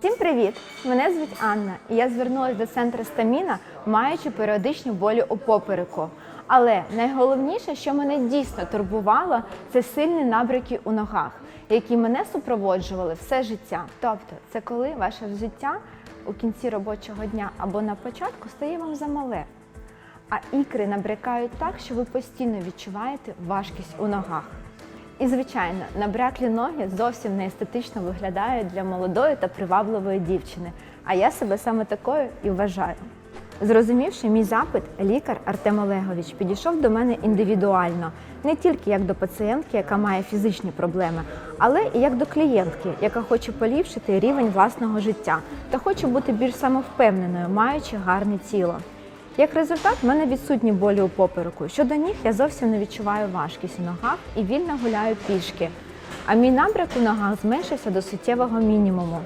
Всім привіт! Мене звуть Анна, і я звернулася до центру Стаміна, маючи періодичні болі у попереку. Але найголовніше, що мене дійсно турбувало, це сильні набряки у ногах, які мене супроводжували все життя. Тобто, це коли ваше життя у кінці робочого дня або на початку стає вам замале, а ікри набрякають так, що ви постійно відчуваєте важкість у ногах. І, звичайно, набряклі ноги зовсім не естетично виглядають для молодої та привабливої дівчини. А я себе саме такою і вважаю. Зрозумівши мій запит, лікар Артем Олегович підійшов до мене індивідуально, не тільки як до пацієнтки, яка має фізичні проблеми, але і як до клієнтки, яка хоче поліпшити рівень власного життя та хоче бути більш самовпевненою, маючи гарне тіло. Як результат, в мене відсутні болі у попереку. Щодо ніг я зовсім не відчуваю важкість у ногах і вільно гуляю пішки. А мій набряк у ногах зменшився до суттєвого мінімуму.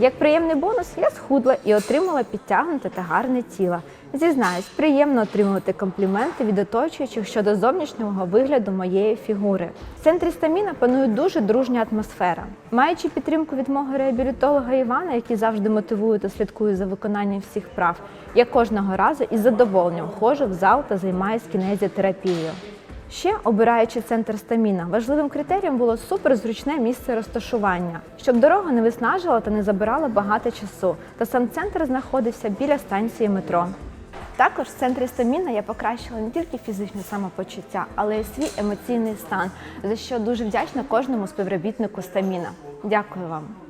Як приємний бонус, я схудла і отримала підтягнуте та гарне тіло. Зізнаюсь, приємно отримувати компліменти від оточуючих щодо зовнішнього вигляду моєї фігури. В центрі стаміна панує дуже дружня атмосфера. Маючи підтримку від мого реабілітолога Івана, який завжди мотивує та слідкує за виконанням всіх прав, я кожного разу із задоволенням ходжу в зал та займаюся кінезіотерапією. Ще обираючи центр стаміна, важливим критерієм було суперзручне місце розташування, щоб дорога не виснажувала та не забирала багато часу. Та сам центр знаходився біля станції метро. Також в центрі стаміна я покращила не тільки фізичне самопочуття, але й свій емоційний стан, за що дуже вдячна кожному співробітнику стаміна. Дякую вам.